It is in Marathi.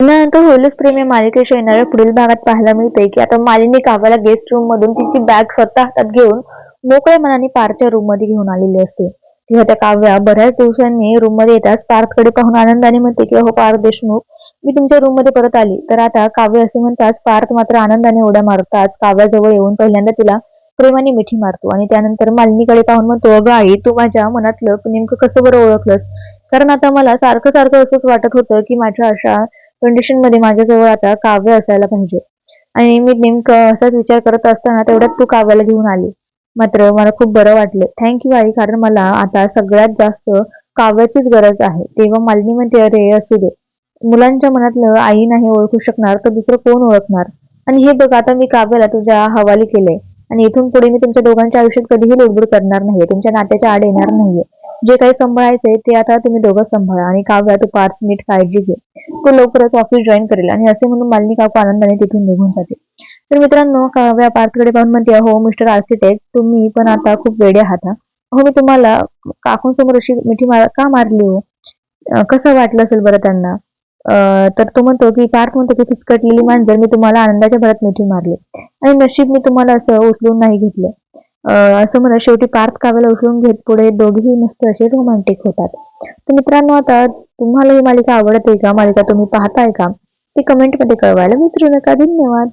त्यानंतर होईलच प्रेम या मालिकेच्या येणाऱ्या पुढील भागात पाहायला मिळते की आता मालिनी काव्याला गेस्ट रूम मधून तिची बॅग स्वतः हातात घेऊन मोकळ्या मनाने पार्थच्या रूममध्ये घेऊन आलेली असते. तेव्हा त्या काव्या बऱ्याच दिवसांनी रूममध्ये येताच पार्थकडे पाहून आनंदाने म्हणते की हो पार्थ देशमुख मी तुमच्या रूममध्ये परत आली. तर आता काव्य असे म्हणताच पार्थ मात्र आनंदाने उड्या मारताच काव्याजवळ येऊन पहिल्यांदा तिला प्रेमाने मिठी मारतो आणि त्यानंतर मालिनीकडे पाहून म्हणतो अगं आई तू माझ्या मनातलं नेमकं कसं बरं ओळखलंस? कारण आता मला सारखं सारखं असंच वाटत होतं की माझ्या अशा कंडिशनमध्ये माझ्याजवळ आता काव्य असायला पाहिजे. आणि मी नेमकं असाच विचार करत असताना तेवढ्यात तू काव्याला घेऊन आली. मात्र मला खूप बरं वाटलं. थँक्यू आई कारण मला आता सगळ्यात जास्त काव्याचीच गरज आहे. तेव्हा मालिनी म्हणते अरे असू दे. मुलांच्या मनातलं आई नाही ओळखू शकणार तर दुसरं कोण ओळखणार? आणि हे बघ आता मी काव्याला तुझ्या हवाली केले आणि इथून पुढे मी तुमच्या दोघांच्या आयुष्यात कधीही लुडबुड करणार नाहीये. तुमच्या नात्याच्या आड येणार नाहीये. जे काही सांभाळायचंय ते आता तुम्ही दोघं सांभाळा आणि काव्या तू पाच नीट काळजी घे. तो लवकरच ऑफिस जॉईन करेल आणि असे म्हणून मालिनी काकू आनंदाने तिथून निघून जाते. तर मित्रांनो काव्या पार्थकडे पाहून म्हणते हो मिस्टर आर्किटेक्ट तुम्ही पण आता खूप वेडे आहात हो. मी तुम्हाला काकूंसमोर अशी मिठी मार का मारली हो? कसं वाटलं असेल बरं त्यांना? तर तो म्हणतो की पार्थ म्हणतो की फिसकटलेली मांजर मी तुम्हाला आनंदाच्या भरात मिठी मारली. आणि नशीब मी तुम्हाला असं उचलून नाही घेतलं. असं म्हणत शेवटी पार्थ काव्याला उचलून घेत पुढे दोघेही मस्त असे रोमॅन्टिक होतात. तर मित्रांनो आता तुम्हाला ही मालिका आवडते का? मालिका तुम्ही पाहताय का? ती कमेंटमध्ये कळवायला विसरू नका. धन्यवाद.